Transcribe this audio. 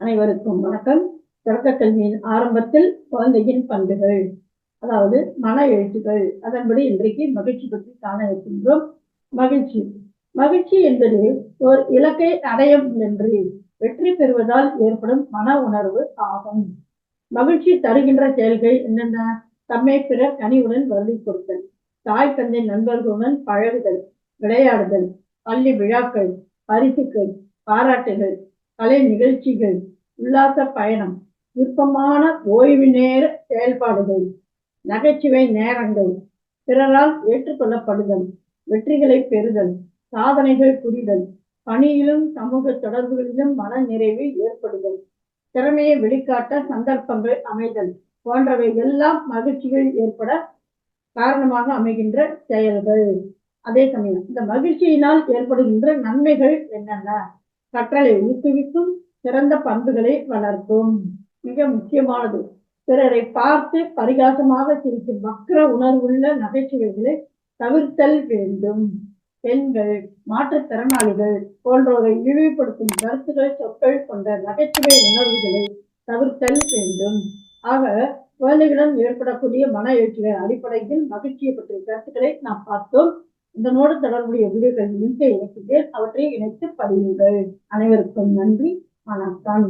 அனைவருக்கும் வணக்கம். தொடக்க கல்வியின் ஆரம்பத்தில் குழந்தையின் பண்புகள் அதாவது மன எழுத்துக்கள் அதன்படி இன்றைக்கு மகிழ்ச்சி பற்றி காண இருக்கின்றோம். மகிழ்ச்சி. மகிழ்ச்சி என்பது ஒரு இலக்கை அடையும் என்று வெற்றி பெறுவதால் ஏற்படும் மன உணர்வு ஆகும். மகிழ்ச்சி தருகின்ற செயல்கள் என்னென்ன? தம்மை பிற கனிவுடன் வருதி கொடுத்தல் தாய் தந்தை நண்பர்களுடன் பழகுதல் விளையாடுதல் பள்ளி விழாக்கள் பரிசுகள் பாராட்டுகள் கலை நிகழ்ச்சிகள் உல்லாச பயணம் விருப்பமான ஓய்வு நேர செயல்பாடுகள் நகைச்சுவை நேரங்கள் பிறரால் ஏற்றுக்கொள்ளப்படுதல் வெற்றிகளை பெறுதல் சாதனைகள் புரிதல் பணியிலும் சமூக தொடர்புகளிலும் மன நிறைவு ஏற்படுதல் திறமையை வெளிக்காட்ட சந்தர்ப்பங்கள் அமைதல் போன்றவை எல்லாம் மகிழ்ச்சிகள் ஏற்பட காரணமாக அமைகின்ற செயல்கள். அதே சமயம் இந்த மகிழ்ச்சியினால் ஏற்படுகின்ற நன்மைகள் என்னென்ன? கற்றலை ஊக்குவிக்கும் சிறந்த பண்புகளை வளர்க்கும். மிக முக்கியமானது பிறரை பார்த்து பரிகாசமாக சிரிக்கும் வக்ர உணர்வுள்ள நகைச்சுவைகளை தவிர்த்தல் வேண்டும். பெண்கள் மாற்றுத்திறனாளிகள் போன்றோரை இழிவுபடுத்தும் கருத்துக்கள் சொற்கள் கொண்ட நகைச்சுவை உணர்வுகளை தவிர்த்தல் வேண்டும். ஆக குழந்தைகளிடம் ஏற்படக்கூடிய மன எழுச்சிகள் அடிப்படையில் மகிழ்ச்சியை பற்றிய கருத்துக்களை நாம் பார்த்தோம். இதனோடு தொடர்புடைய வீடியோக்கள் லிங்கை இணைக்கின்றேன் அவற்றை இணைத்து படியுங்கள். அனைவருக்கும் நன்றி. வணக்கம்.